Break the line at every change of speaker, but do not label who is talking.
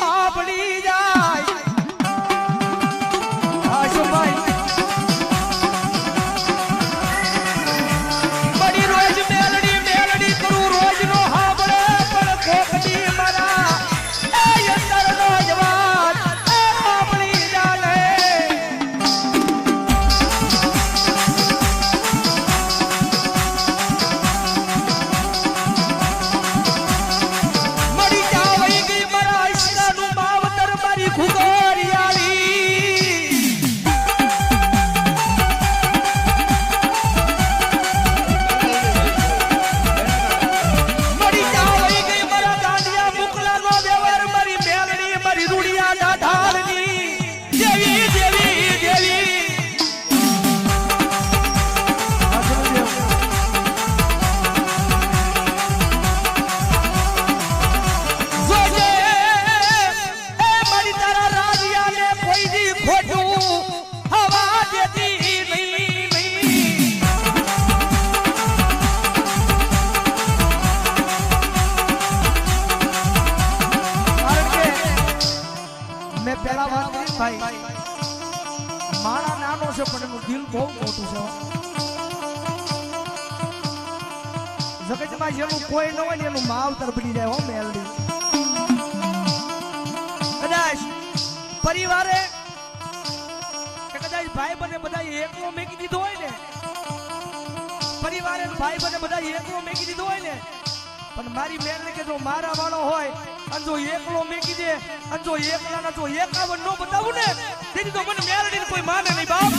આપણી જાય નાનો છે, પણ એનું દિલ બહુ મોટું છે. જગતમાં જેનું કોઈ ન હોય ને એનું માવતર બની જાય હો, મેલડી. કદાચ પરિવારે કદાચ ભાઈ બને બધા એકલો મેકી દીધો હોય ને, પરિવારે ભાઈ બને બધા એકલો મેકી દીધો હોય ને, પણ મારી મેલડી કે જો મારા વાળો હોય અને જો એકલો મેકી દે. અને જો એકલા જો એકાવન નો બતાવું ને. તેથી તો મને મેલડી કોઈ માને નહીં બાપ.